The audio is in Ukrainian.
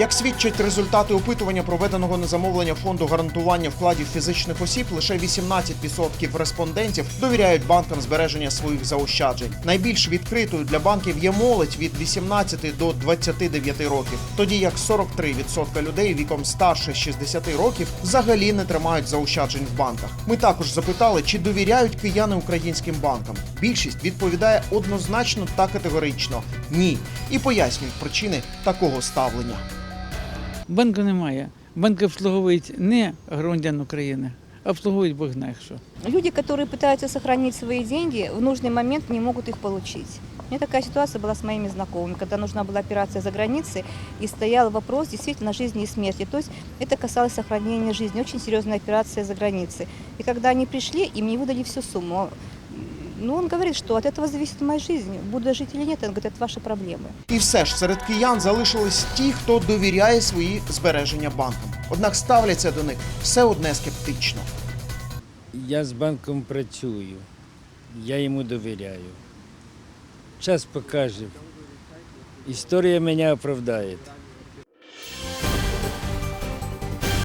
Як свідчать результати опитування, проведеного на замовлення фонду гарантування вкладів фізичних осіб, лише 18% респондентів довіряють банкам збереження своїх заощаджень. Найбільш відкритою для банків є молодь від 18 до 29 років, тоді як 43% людей віком старше 60 років взагалі не тримають заощаджень в банках. Ми також запитали, чи довіряють кияни українським банкам. Більшість відповідає однозначно та категорично ні, і пояснюють причини такого ставлення. Банку немає. Банки обслуговують не громадян України, а обслуговують Бог знає що. Люди, которые пытаются сохранить свои деньги, в нужный момент не могут их получить. У меня такая ситуация была с моими знакомыми, когда нужна была операция за границей, и стоял вопрос действительно жизни и смерти. То есть это касалось сохранения жизни, очень серьезная операция за границей. И когда они пришли, им не выдали всю сумму. Ну, он говорит, что от этого зависит моя жизнь. Буду я жить или нет, он говорит, это ваши проблемы. І все ж серед киян залишились ті, хто довіряє свої збереження банкам. Однак ставляться до них все одне скептично. Я з банком працюю, я йому довіряю. Час покаже. Історія мене оправдає.